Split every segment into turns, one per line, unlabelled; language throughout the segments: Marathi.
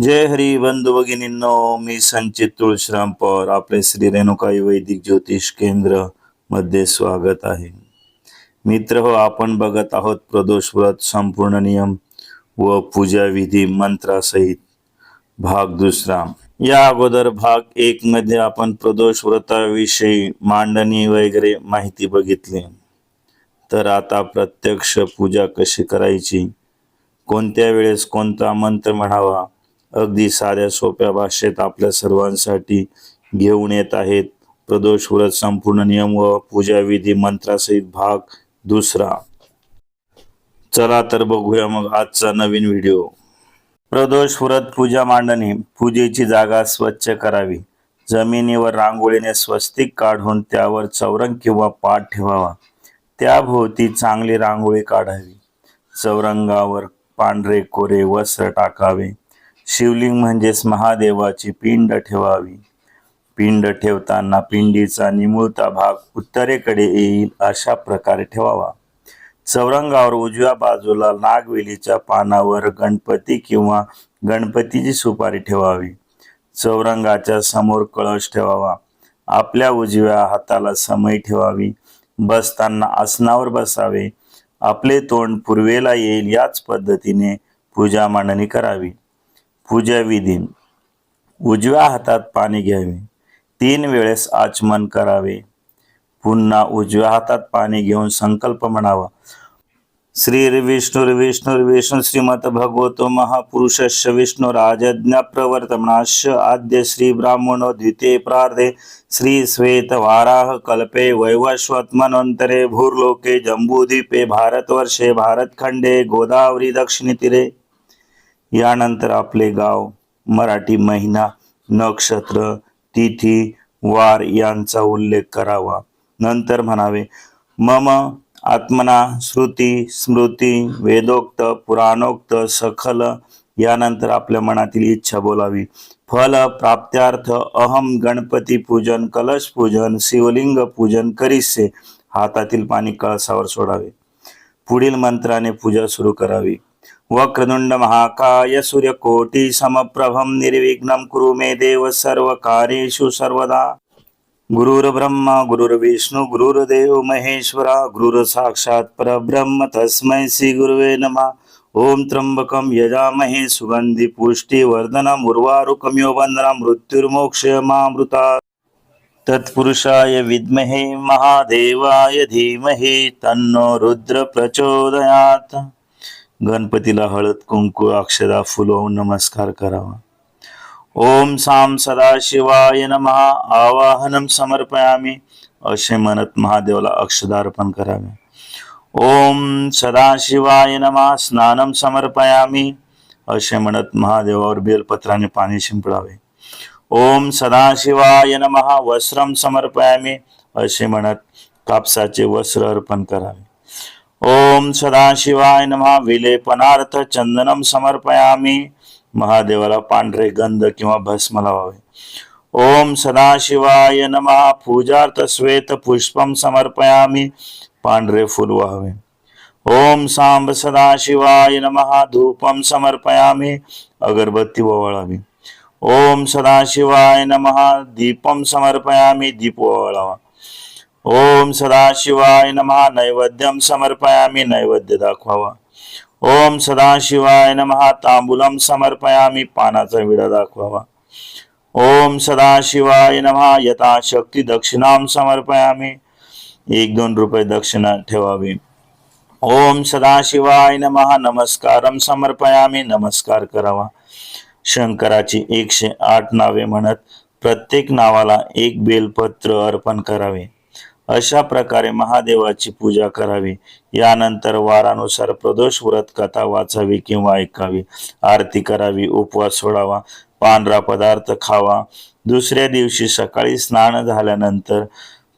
जय हरी बंधू भगिनींनो मी संचित तुळशीराम आपले श्री रेणुकाई वैदिक ज्योतिष केंद्रमध्ये स्वागत आहे. मित्र हो आपण बघत आहोत प्रदोष व्रत संपूर्ण नियम व पूजा विधी मंत्रासहित भाग दुसरा. या अगोदर भाग एक मध्ये आपण प्रदोष व्रताविषयी मांडणी वगैरे माहिती बघितली. तर आता प्रत्यक्ष पूजा कशी करायची? कोणत्या वेळेस कोणता मंत्र म्हणावा? अगदी साध्या सोप्या भाषेत आपल्या सर्वांसाठी घेऊन येत आहेत. प्रदोष व्रत संपूर्ण नियम व पूजा विधी मंत्रासहित भाग दुसरा. चला तर बघूया मग आजचा नवीन व्हिडिओ. प्रदोष व्रत पूजा मांडणी पूजेची जागा स्वच्छ करावी. जमिनीवर रांगोळीने स्वस्तिक काढून त्यावर चौरंग किंवा पाठ ठेवावा. त्याभोवती चांगली रांगोळी काढावी. चौरंगावर पांढरे कोरे वस्त्र टाकावे. शिवलिंग म्हणजेच महादेवाची पिंड ठेवावी. पिंड ठेवताना पिंडीचा निमुळता भाग उत्तरेकडे येईल अशा प्रकारे ठेवावा. चौरंगावर उजव्या बाजूला नागवेलीच्या पानावर गणपती किंवा गणपतीची सुपारी ठेवावी. चौरंगाच्या समोर कळश ठेवावा. आपल्या उजव्या हाताला समय ठेवावी. बसताना आसनावर बसावे. आपले तोंड पूर्वेला येईल याच पद्धतीने पूजा मांडणी करावी. पूजा विधी उजव्या हातात पाणी घ्यावे. तीन वेळेस आचमन करावे. पुन्हा उजव्या हातात पाणी घेऊन संकल्प म्हणावा. श्री विष्णुर विष्णुर विष्णु श्रीमत भगवतो महापुरुषस्य विष्णुराजज्ञ प्रवर्तमनाश आद्य श्री ब्राह्मणो द्वितीय प्रार्धे श्री श्वेत वाराह कल्पे वैवस्वत्मनोन्तरे भूर्लोके जम्बूद्वीपे भारतवर्षे भारतखंडे गोदावरी दक्षिणतीरे यानंतर आपले गाव मराठी महिना नक्षत्र तिथी वार यांचा उल्लेख करावा. नंतर म्हणावे मम आत्मना श्रुती स्मृती वेदोक्त पुराणोक्त सखल यानंतर आपल्या मनातील इच्छा बोलावी. फल प्राप्त्यार्थ अहम गणपती पूजन कलश पूजन शिवलिंग पूजन करिसे हातातील पाणी कळसावर सोडावे. पुढील मंत्राने पूजा सुरू करावी. वक्रनुण्डमहाकायसूर्यकोटिशमप्रभं निर्विघ्नं कुरु मे देव सर्वकार्येषु सर्वदा। गुरुर्ब्रह्म गुरुर्विष्णु गुरुर्देव महेश्वरा गुरुर्साक्षात्परब्रह्म तस्मै श्रीगुरुवे नमः। ॐ त्र्यम्बकं यजामहे सुगन्धिपुष्टिवर्धनम् उर्वारुकं यो वन्दनं मृत्युर्मोक्षयमामृता तत्पुरुषाय विद्महे महादेवाय धीमहि तन्नो रुद्रप्रचोदयात् गणपतीला हळद कुंकू अक्षदा फुलवून नमस्कार करावा. ओम साम सदाशिवाय नमः. आवाहनम समर्पयामी. असे म्हणत महादेवाला अक्षदा अर्पण करावे. ओम सदाशिवाय नमः. स्नानम समर्पयामी. असे म्हणत महादेवावर बेलपत्राने पाणी शिंपडावे. ओम सदाशिवाय नमः. वस्त्रम समर्पयामी. असे म्हणत कापसाचे वस्त्र अर्पण करावे. ओम सदाशिवाय नमः. विलेपनार्थ चंदनम समर्पयामी. महादेवाला पांढरे गंध किंवा भस्म लावावे ओम सदाशिवाय नमः. पूजार्थ श्वेत पुष्पम समर्पयामी. पांढरे फुल व्हावे. ओम सांब सदाशिवाय नमः. धूपम समर्पयामी. अगरबत्ती ओवाळावी ओम सदाशिवाय नमः. दीपम समर्पयामी. दीप ओवाळावा ओम सदाशिवाय नमः नैवेद्यम समर्पयामी नैवेद्य दाखवावा. ओम सदाशिवाय नमः तांबूलम समर्पयामी पानाचा विडा दाखवावा. ओम सदाशिवाय नमः यथाशक्ती दक्षिणाम समर्पयामी एक दोन रुपये दक्षिणा ठेवावी. ओम सदाशिवाय नमः नमस्कारम समर्पयामी नमस्कार करावा. शंकराची एकशे आठ नावे म्हणत प्रत्येक नावाला एक बेलपत्र अर्पण करावे. अशा प्रकारे महादेवाची पूजा करावी. यानंतर वारानुसार प्रदोष व्रत कथा वाचावी किंवा ऐकावी. आरती करावी उपवास सोडावा पांढरा पदार्थ खावा. दुसऱ्या दिवशी सकाळी स्नान झाल्यानंतर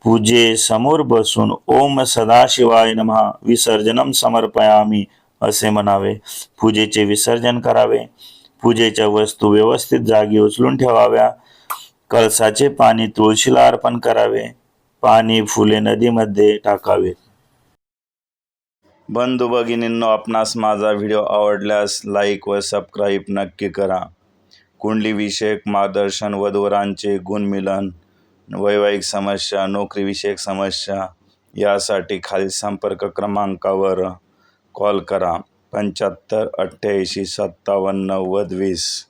पूजे समोर बसून ओम सदाशिवाय नमहा विसर्जनम समर्पयामी असे म्हणावे. पूजेचे विसर्जन करावे. पूजेच्या वस्तू व्यवस्थित जागी उचलून ठेवाव्या. कळसाचे पाणी तुळशीला अर्पण करावे. पाणी फुले नदीमध्ये टाकावे. बंधू भगिनींनो आपणास माझा व्हिडिओ आवडल्यास लाईक व सबस्क्राईब नक्की करा. कुंडलीविषयक मार्गदर्शन वधवरांचे गुणमिलन वैवाहिक समस्या नोकरीविषयक समस्या यासाठी खालील संपर्क क्रमांकावर कॉल करा. पंच्याहत्तर अठ्ठ्याऐंशी सत्तावन्न नव्वद वीस.